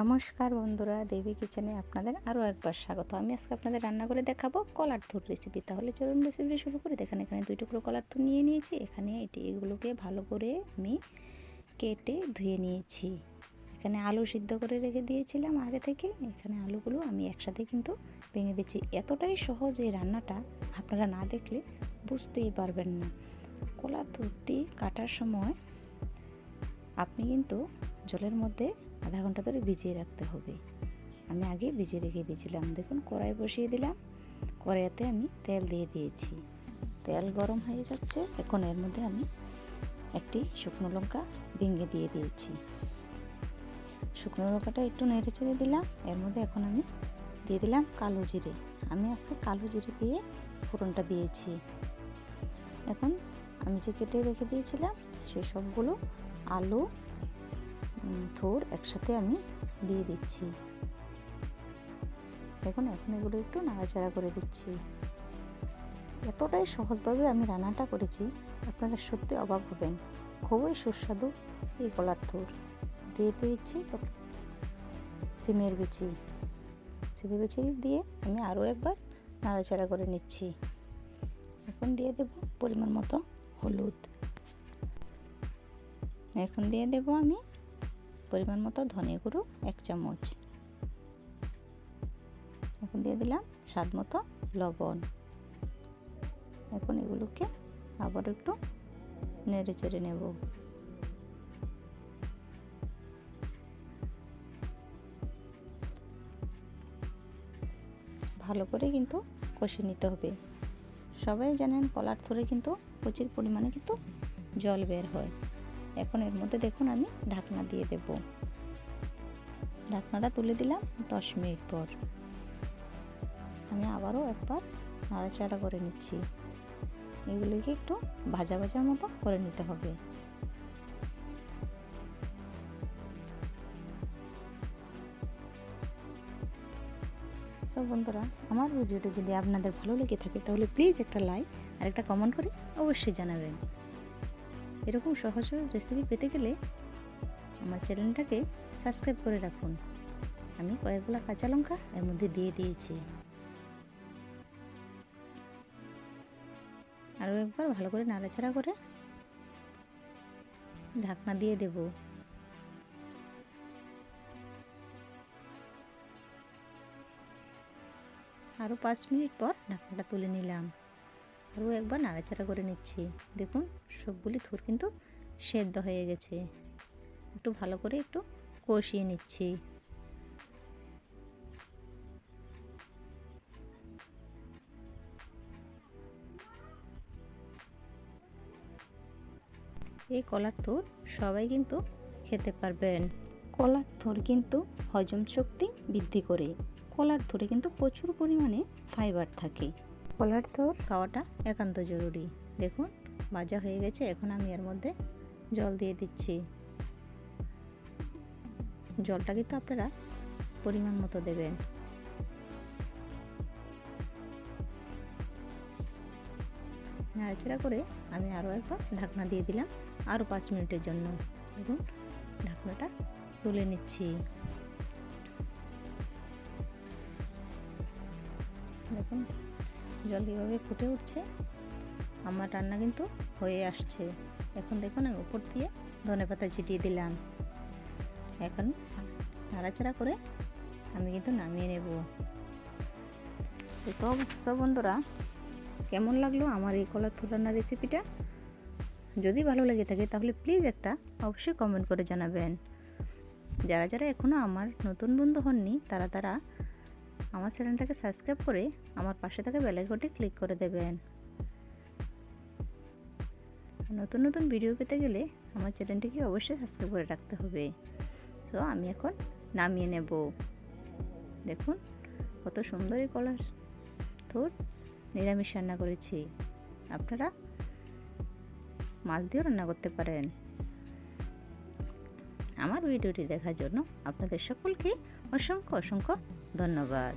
নমস্কার বন্ধুরা, দেবী কিচেনে আপনাদের আরও একবার স্বাগত। আমি আজকে আপনাদের রান্না করে দেখাবো কলার থুর রেসিপি তাহলে চলুন রেসিপিটা শুরু করে। দেখেন, এখানে দুই টুকরো কলার থুর নিয়ে নিয়েছি। এখানে এটি, এগুলোকে ভালো করে আমি কেটে ধুয়ে নিয়েছি। এখানে আলু সিদ্ধ করে রেখে দিয়েছিলাম আগে থেকে। এখানে আলুগুলো আমি একসাথে কিন্তু ভেঙে দিচ্ছি। এতটাই সহজ এই রান্নাটা আপনারা না দেখলে বুঝতেই পারবেন না। কলার থুরটি কাটার সময় আপনি কিন্তু জলের মধ্যে আধা ঘণ্টা ধরে ভিজিয়ে রাখতে হবে। আমি আগে ভিজিয়ে রেখে দিয়েছিলাম। দেখুন কড়াই বসিয়ে দিলাম। কড়াইতে আমি তেল দিয়ে দিয়েছি। তেল গরম হয়ে যাচ্ছে। এখন এর মধ্যে আমি একটি শুকনো লঙ্কা ভেঙে দিয়ে দিয়েছি। শুকনো লঙ্কাটা একটু নেড়ে চেড়ে দিলাম। এর মধ্যে এখন আমি দিয়ে দিলাম কালো জিরে। আমি আজকে কালো জিরে দিয়ে ফোড়নটা দিয়েছি। এখন আমি যে কেটে রেখে দিয়েছিলাম সেই সবগুলো আলু থোর একসাথে আমি দিয়ে দিচ্ছি। দেখুন, এখন এগুলো একটু নাড়াচাড়া করে দিচ্ছি। এতটাই সহজভাবে আমি রান্নাটা করেছি, আপনারা সত্যি অবাক হবেন। খুবই সুস্বাদু এই কলার থোর। দিয়ে দিচ্ছি সিমের বিচি। সিমের বিচি দিয়ে আমি আরও একবার নাড়াচাড়া করে নিচ্ছি। এখন দিয়ে দেব পরিমাণ মতো হলুদ। এখন দিয়ে দেব আমি পরিমাণ মতো ধনে গুঁড়ো, এক চামচ। এখন দিয়ে দিলাম স্বাদ মতো লবণ। এখন এগুলোকে আবার একটু নেড়ে চেড়ে নেব। ভালো করে কিন্তু কষে নিতে হবে। সবাই জানেন কলার থরে কিন্তু প্রচুর পরিমাণে কিন্তু জল বের হয়। এখন এর মধ্যে দেখুন আমি ঢাকনা দিয়ে দেব। ঢাকনাটা তুলে দিলাম দশ মিনিট পর। আমি আবারও একবার নাড়াচাড়া করে নিচ্ছি। এগুলিকে একটু ভাজা ভাজা মতো করে নিতে হবে। সব বন্ধুরা, আমার ভিডিওটি যদি আপনাদের ভালো লেগে থাকে, তাহলে প্লিজ একটা লাইক আর একটা কমেন্ট করে অবশ্যই জানাবেন। এরকম সহজ রেসিপি পেতে গেলে আমার চ্যানেলটাকে সাবস্ক্রাইব করে রাখুন। আমি কয়েকগুলো কাঁচা লঙ্কা এর মধ্যে দিয়ে দিয়েছি। আরও একবার ভালো করে নাড়াচাড়া করে ঢাকনা দিয়ে দেব। আরও পাঁচ মিনিট পর ঢাকনাটা তুলে নিলাম। আরও একবার নাড়াচাড়া করে নিচ্ছি। দেখুন, সবগুলি থুর কিন্তু সেদ্ধ হয়ে গেছে। একটু ভালো করে একটু কষিয়ে নিচ্ছি। এই কলার থোর সবাই কিন্তু খেতে পারবেন। কলার থোর কিন্তু হজম শক্তি বৃদ্ধি করে। কলার থোরে কিন্তু প্রচুর পরিমাণে ফাইবার থাকে। কলার থোর খাওয়াটা একান্ত জরুরি। দেখুন, ভাজা হয়ে গেছে, এখন আমি এর মধ্যে জল দিয়ে দিচ্ছি। জলটা কিন্তু আপনারা পরিমাণ মতো দেবেন। নাড়াচাড়া করে আমি আরও একবার ঢাকনা দিয়ে দিলাম, আরও পাঁচ মিনিটের জন্য। দেখুন, ঢাকনাটা তুলে নিচ্ছি। দেখুন জল কীভাবে ফুটে উঠছে? আমার রান্না কিন্তু হয়ে আসছে। এখন দেখুন, আমি উপর দিয়ে ধনে পাতা ছিটিয়ে দিলাম। এখন নাড়াচাড়া করে আমি কিন্তু নামিয়ে নেব। তো সব বন্ধুরা, কেমন লাগল আমার এই কলার রান্নার রেসিপিটা? যদি ভালো লেগে থাকে তাহলে প্লিজ একটা অবশ্যই কমেন্ট করে জানাবেন। যারা যারা এখনও আমার নতুন বন্ধু হননি, তারা তারা আমার চ্যানেলটাকে সাবস্ক্রাইব করে আমার পাশে থাকা বেলাইকনটি ক্লিক করে দেবেন। নতুন নতুন ভিডিও পেতে গেলে আমার চ্যানেলটিকে অবশ্যই সাবস্ক্রাইব করে রাখতে হবে। তো আমি এখন নামিয়ে নেব। দেখুন, কত সুন্দর এই কলার থোর নিরামিষ রান্না করেছি। আপনারা মাছ দিয়েও রান্না করতে পারেন। আমার ভিডিওটি দেখার জন্য আপনাদের সকলকে অসংখ্য অসংখ্য ধন্যবাদ।